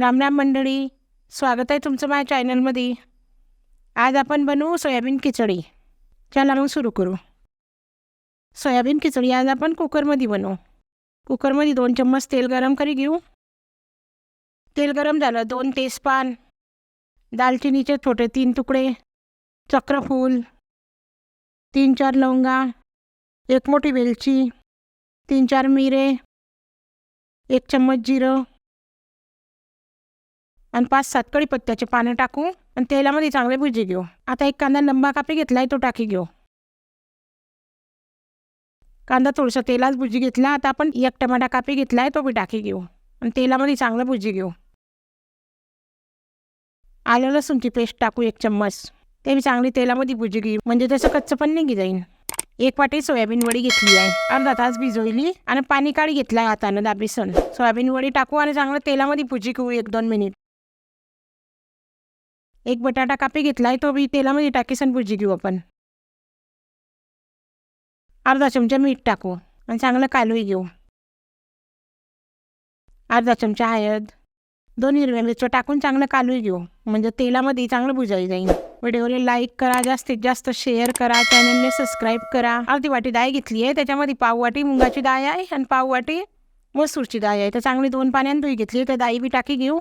रामराम मंडळी स्वागत आहे तुमचं माझ्या चॅनलमध्ये. आज आपण बनवू सोयाबीन खिचडी. चला मग सुरू करू. सोयाबीन खिचडी आज आपण कुकरमध्ये बनवू. कुकरमध्ये दोन चम्मच तेल गरम करी घेऊ. तेल गरम झालं दोन तेजपान दालचिनीचे छोटे तीन तुकडे चक्रफूल तीन चार लवंगा एक मोठी वेलची तीन चार मिरे एक चम्मच जिरं आणि पाच सात कढीपत्त्याचे पानं टाकू आणि तेलामध्ये चांगले भुजी घेऊ. आता एक कांदा लंबा कापी घेतलाय तो टाकी घेऊ. कांदा थोडंसं तेलाच भुजी घेतला आता आपण एक टमाटा कापी घेतलाय तो बी टाकी घेऊ. आणि तेलामध्ये चांगलं भुजी घेऊ. आलं लसूणची पेस्ट टाकू एक चम्मच. ते बी चांगली तेलामध्ये भुजी घेऊ. म्हणजे तसं कच्चं पण निघी जाईल एक वाटी सोयाबीन वडी घेतली आहे. अर्धा तास भिजवली आणि पाणी काढी घेतलाय हातानं दाबीसन. सोयाबीन वडी टाकू आणि चांगलं तेलामध्ये भुजी घेऊ एक दोन मिनिट. एक बटाटा कापी घेतला आहे तो बी तेलामध्ये टाकीसन भुजी घेऊ आपण. अर्धा चमचा मीठ टाकू आणि चांगलं कालवी घेऊ. अर्धा चमचा हळद दोन हिरव्या मिरच्या टाकून चांगलं कालवी घेऊ. म्हणजे तेलामध्ये चांगलं भुजाई जाईल. व्हिडिओला लाईक करा जास्तीत जास्त शेअर करा चॅनलने सबस्क्राईब करा. अर्धी वाटी डाळ घेतली आहे त्याच्यामध्ये पाववाटी मुगाची डाळ आहे आणि पाववाटी मसूरची डाळ आहे. तर चांगली दोन पाण्यानं धुई घेतली तर डाळी बी टाकी घेऊ.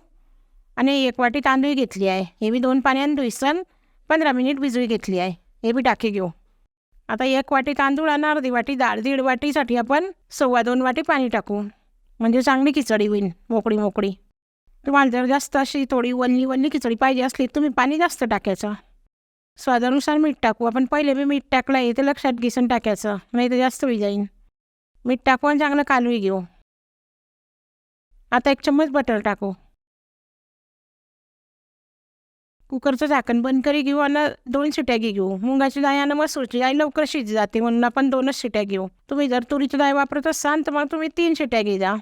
आणि एक वाटी तांदूळ घेतली आहे. हे बी दोन पाण्यानं धुईसन पंधरा मिनिट भिजवी घेतली आहे. हे बी टाकी घेऊ. आता एक वाटी तांदूळ आणि अर्धी वाटी डाळ दीड वाटीसाठी आपण सव्वा दोन वाटी पाणी टाकू. म्हणजे चांगली खिचडी होईल मोकळी मोकळी. तुम्हाला जर जास्त अशी थोडी वल्ली वल्ली खिचडी पाहिजे असली तुम्ही पाणी जास्त टाकायचं. स्वादानुसार मीठ टाकू. आपण पहिले बी मीठ टाकलं आहे ते लक्षात घेसून टाकायचं. नाही तर जास्त होई जाईन. मीठ टाकू आणि चांगलं कालवी घेऊ. आता एक चम्मच बटर टाकू. कुकरचं झाकण बंद करी घेऊ आणि दोन शिट्या घे घेऊ. मुंगाची डाळ आणि मसूरची डाळ लवकर शिज जाते म्हणून आपण दोनच शिट्या घेऊ. तुम्ही जर तुरीची डाळ वापरत असाल तर मग तुम्ही तीन शिट्या घे जा.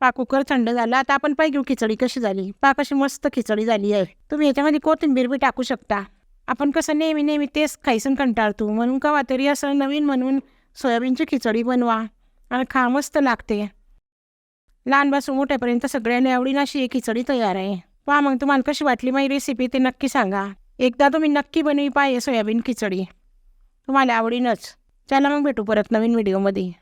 पा कुकर थंड झाला आता आपण पाय घेऊ खिचडी कशी झाली? पा कशी मस्त खिचडी झाली आहे. तुम्ही याच्यामध्ये कोथिंबीर बी टाकू शकता. आपण कसं नेहमी नेहमी तेच खायसून कंटाळतो म्हणून कवा तरी असं नवीन म्हणून सोयाबीनची खिचडी बनवा आणि खा मस्त लागते. लहानपासून मोठ्यापर्यंत सगळ्यांना आवडीन अशी एक खिचडी तयार आहे. पहा मग तुम्हाला कशी वाटली माझी रेसिपी ते नक्की सांगा. एकदा तुम्ही नक्की बनवी पाहिजे सोयाबीन खिचडी. तुम्हाला आवडीनच. चला मग भेटू परत नवीन व्हिडिओमध्ये